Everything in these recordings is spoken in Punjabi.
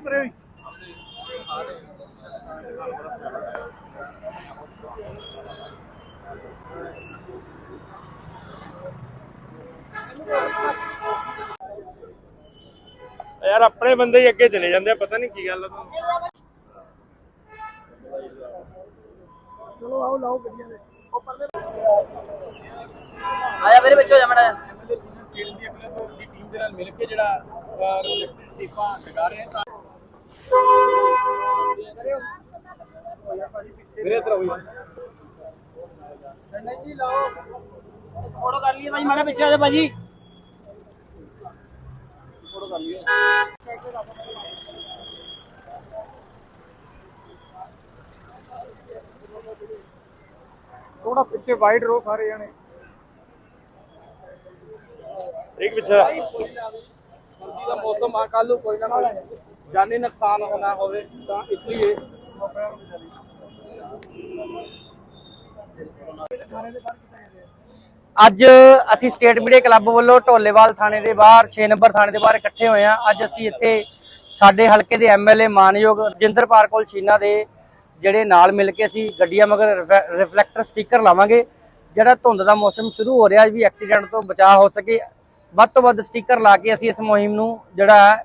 ਪਰੇ ਹੋਈ ਯਾਰ ਆਪਣੇ ਬੰਦੇ ਹੀ ਅੱਗੇ ਚਲੇ ਜਾਂਦੇ ਆ ਪਤਾ ਨਹੀਂ ਕੀ ਗੱਲ ਆ। ਤੁਹਾਨੂੰ ਚਲੋ ਆਓ ਲਾਓ ਗੱਡੀਆਂ ਦੇ ਉਹ ਪਰਲੇ ਆਇਆ ਮੇਰੇ ਵਿੱਚ ਹੋ ਜਾ ਮੜਾ ਦੀ ਟੀਮ ਦੇ ਨਾਲ ਮਿਲ ਕੇ ਜਿਹੜਾ ਰਿਫਲੈਕਟਡ ਟੇਪਾਂ ਲਗਾ ਰਹੇ ਹਾਂ ਮੇਰੇ ਤਰ੍ਹਾਂ ਹੋਈ ਜੀ। ਲਾਓ। ਫੋਟੋ ਕਰ ਲਈਏ ਭਾਈ ਮਾੜਾ ਪਿੱਛੇ ਆ ਜਾ ਭਾਜੀ। ਥੋੜਾ ਪਿੱਛੇ ਵਾਈਡ ਰੋ ਸਾਰੇ ਜਣੇ। ਇੱਕ ਪਿੱਛੇ ਸਰਦੀ ਦਾ ਮੌਸਮ ਆ ਕੱਲ ਨੂੰ ਕੋਈ ਨਾ ਕੋਈ ਜਾਨੀ ਨੁਕਸਾਨ ਹੋਣਾ ਹੋਵੇ ਤਾਂ ਇਸ ਲਈ ਅੱਜ ਅਸੀਂ ਸਟੇਟ ਮੀਡੀਆ ਕਲੱਬ ਵੱਲੋਂ ਢੋਲੇਵਾਲ ਥਾਣੇ ਦੇ ਬਾਹਰ 6 ਨੰਬਰ ਥਾਣੇ ਦੇ ਬਾਹਰ ਇਕੱਠੇ ਹੋਏ ਆ ਅੱਜ ਅਸੀਂ ਇੱਥੇ ਸਾਡੇ ਹਲਕੇ ਦੇ ਐਮਐਲਏ ਮਾਨਯੋਗ ਰਜਿੰਦਰਪਾਲ ਕੋਲ ਛੀਨਾ ਦੇ ਜਿਹੜੇ ਨਾਲ ਮਿਲ ਕੇ ਅਸੀਂ ਗੱਡੀਆਂ ਮਗਰ ਰਿਫਲੈਕਟਰ ਸਟicker ਲਾਵਾਂਗੇ। ਜਿਹੜਾ ਧੁੰਦ ਦਾ ਮੌਸਮ ਸ਼ੁਰੂ ਹੋ ਰਿਹਾ ਵੀ ਐਕਸੀਡੈਂਟ ਤੋਂ ਬਚਾਅ ਹੋ ਸਕੇ। ਵੱਧ ਤੋਂ ਵੱਧ ਸਟicker ਲਾ ਕੇ ਅਸੀਂ ਇਸ ਮੁਹਿੰਮ ਨੂੰ ਜਿਹੜਾ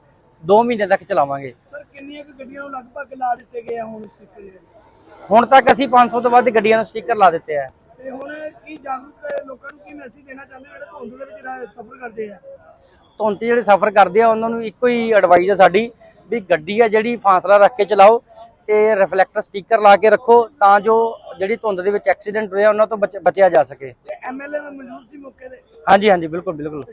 2 ਮਹੀਨੇ ਤੱਕ ਚਲਾਵਾਂਗੇ। ਸਰ ਕਿੰਨੀਆਂ ਕੁ ਗੱਡੀਆਂ ਨੂੰ ਲਗਭਗ ਲਾ ਦਿੱਤੇ ਗਏ ਆ ਹੁਣ ਸਟicker ਹੁਣ ਤੱਕ ਅਸੀਂ 500 ਤੋਂ ਵੱਧ ਗੱਡੀਆਂ ਨੂੰ ਸਟicker ਲਾ ਦਿੱਤੇ ਆ। ਤੇ ਹੁਣ ਕੀ ਜਾਗਰੂਕ ਲੋਕਾਂ ਨੂੰ ਕੀ ਮੈਸੇਜ ਦੇਣਾ ਚਾਹੁੰਦੇ ਜਿਹੜੇ ਧੁੰਦ ਦੇ ਵਿੱਚ ਸਫ਼ਰ ਕਰਦੇ ਆ। ਧੁੰਦ 'ਚ ਜਿਹੜੇ ਸਫ਼ਰ ਕਰਦੇ ਆ ਉਹਨਾਂ ਨੂੰ ਇੱਕੋ ਹੀ ਐਡਵਾਈਸ ਹੈ ਸਾਡੀ ਵੀ ਗੱਡੀ ਆ ਜਿਹੜੀ ਫਾਸਲਾ ਰੱਖ ਕੇ ਚਲਾਓ ਤੇ ਰਿਫਲੈਕਟਰ ਸਟicker ਲਾ ਕੇ ਰੱਖੋ ਤਾਂ ਜੋ ਜਿਹੜੀ ਧੁੰਦ ਦੇ ਵਿੱਚ ਐਕਸੀਡੈਂਟ ਹੋਇਆ ਉਹਨਾਂ ਤੋਂ ਬਚ- ਬਚਿਆ ਜਾ ਸਕੇ। ਐਮਐਲਏ ਦਾ ਮੌਜੂਦ ਸੀ ਮੌਕੇ ਤੇ? ਹਾਂਜੀ ਹਾਂਜੀ ਬਿਲਕੁਲ ਬਿਲਕੁਲ।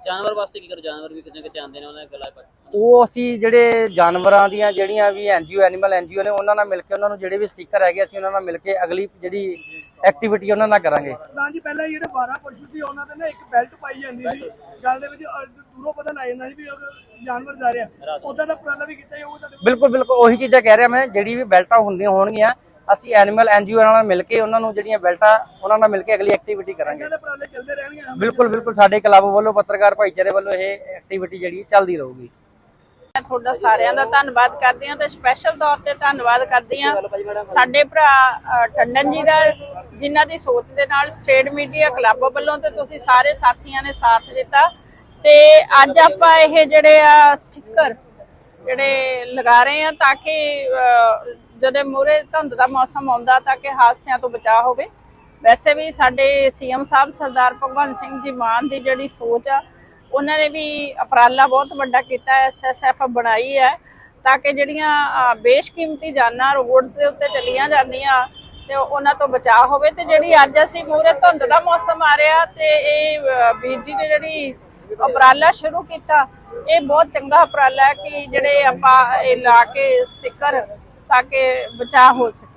ਜਾਨਵਰ ਵਾਸਤੇ ਕੀ ਕਰੋ? ਜਾਨਵਰ ਵੀ ਕਿਤੇ ਕਿਤੇ ਆਉਂਦੇ ਨੇ ਉਹਨਾਂ ਦੇ ਗਲਾ ਪਰ ਉਹ ਅਸੀਂ ਜਿਹੜੇ ਜਾਨਵਰਾਂ ਦੀਆਂ ਜਿਹੜੀਆਂ ਵੀ ਐਨਜੀਓ ਐਨੀਮਲ ਐਨਜੀਓ ਨੇ ਉਹਨਾਂ ਨਾਲ ਮਿਲ ਕੇ ਉਹਨਾਂ ਨੂੰ ਜਿਹੜੇ ਵੀ ਸਟicker ਹੈਗੇ ਅਸੀਂ ਉਹਨਾਂ ਨਾਲ ਮਿਲ ਕੇ ਅਗਲੀ ਜਿਹੜੀ ਐਕਟੀਵਿਟੀ ਉਹਨਾਂ ਨਾਲ ਕਰਾਂਗੇ। ਤਾਂ ਜੀ ਪਹਿਲਾਂ ਜਿਹੜੇ 12 ਪਸ਼ੂ ਸੀ ਉਹਨਾਂ ਤੇ ਨਾ ਇੱਕ ਬੈਲਟ ਪਾਈ ਜਾਂਦੀ ਸੀ। ਗੱਲ ਦੇ ਵਿੱਚ ਅਹ, ਦੂਰੋਂ ਪਤਾ ਲੱਗ ਜਾਂਦਾ ਸੀ ਵੀ ਉਹ ਜਾਨਵਰ ਜਾ ਰਿਹਾ। ਉਦਾਂ ਦਾ ਉਪਰਾਲਾ ਵੀ ਕੀਤਾ ਜਾਊਗਾ ਤੁਹਾਡੇ ਬਿਲਕੁਲ ਬਿਲਕੁਲ ਉਹੀ ਚੀਜ਼ਾਂ ਕਹਿ ਰਿਹਾ ਮੈਂ ਜਿਹੜੀ ਵੀ ਬੈਲਟਾਂ ਹੁੰਦੀਆਂ ਹੋਣਗੀਆਂ ਅਸੀਂ ਐਨੀਮਲ ਐਨਜੀਓ ਨਾਲ ਮਿਲ ਕੇ ਉਹਨਾਂ ਨੂੰ ਜਿਹੜੀਆਂ ਬੈਲਟਾਂ ਉਹਨਾਂ ਨਾਲ ਮਿਲ ਕੇ ਅਗਲੀ ਐਕਟੀਵਿਟੀ ਕਰਾਂਗੇ। ਬਿਲਕੁਲ ਬਿਲਕੁਲ ਸਾਡੇ ਕਲੱਬ ਵੱਲੋਂ ਪੱਤਰਕਾਰ ਭਾਈਚਾਰੇ ਵੱਲੋਂ ਇਹ ਐਕਟੀਵਿਟੀ ਜਿਹੜੀ ਚੱਲਦੀ ਰਹੂਗੀ। ਮੈਂ ਤੁਹਾਡਾ ਸਾਰਿਆਂ ਦਾ ਧੰਨਵਾਦ ਕਰਦੀ ਹਾਂ ਤੇ ਸਪੈਸ਼ਲ ਤੌਰ ਤੇ ਧੰਨਵਾਦ ਕਰਦੀ ਹਾਂ ਸਾਡੇ ਭਰਾ ਟੰਡਨ ਜੀ ਦਾ ਜਿਨ੍ਹਾਂ ਦੀ ਸੋਚ ਦੇ ਨਾਲ ਸਟੇਟ ਮੀਡੀਆ ਕਲੱਬ ਵੱਲੋਂ ਤੇ ਤੁਸੀਂ ਸਾਰੇ ਸਾਥੀਆਂ ਨੇ ਸਾਥ ਦਿੱਤਾ। ਤੇ ਅੱਜ ਆਪਾਂ ਇਹ ਜਿਹੜੇ ਆ ਸਟicker ਜਿਹੜੇ ਲਗਾ ਰਹੇ ਆ ਤਾਂ ਕਿ ਜਦੋਂ ਮੂਰੇ ਧੁੰਦ ਦਾ ਮੌਸਮ ਆਉਂਦਾ ਤਾਂ ਕਿ ਹਾਦਸਿਆਂ ਤੋਂ ਬਚਾਅ ਹੋਵੇ। ਵੈਸੇ ਵੀ ਸਾਡੇ ਸੀਐਮ ਸਾਹਿਬ ਸਰਦਾਰ ਭਗਵੰਤ ਸਿੰਘ ਜੀ ਮਾਨ ਦੀ ਜਿਹੜੀ ਸੋਚ ਆ, ਉਹਨਾਂ ਨੇ ਵੀ ਉਪਰਾਲਾ ਬਹੁਤ ਵੱਡਾ ਕੀਤਾ ਹੈ ਐਸਐਸਐਫ ਬਣਾਈ ਹੈ ਤਾਂ ਕਿ ਜਿਹੜੀਆਂ ਬੇਸ਼ਕੀਮਤੀ ਜਾਨਾਂ ਰੋਡਸ ਦੇ ਉੱਤੇ ਚਲੀਆਂ ਜਾਂਦੀਆਂ ਤੇ ਉਹਨਾਂ ਤੋਂ ਬਚਾਅ ਹੋਵੇ ਤੇ ਜਿਹੜੀ ਅੱਜ ਅਸੀਂ ਮੂਰੇ ਧੁੰਦ ਦਾ ਮੌਸਮ ਆ ਰਿਹਾ ਤੇ ਇਹ ਬੀਜੀ ਨੇ ਜਿਹੜੀ ਉਪਰਾਲਾ ਸ਼ੁਰੂ ਕੀਤਾ, ਇਹ ਬਹੁਤ ਚੰਗਾ ਉਪਰਾਲਾ ਹੈ ਕਿ ਜਿਹੜੇ ਆਪਾਂ ਇਹ ਲਾ ਕੇ ਸਟicker ਤਾਂ ਕਿ ਬਚਾਅ ਹੋ ਸਕੇ।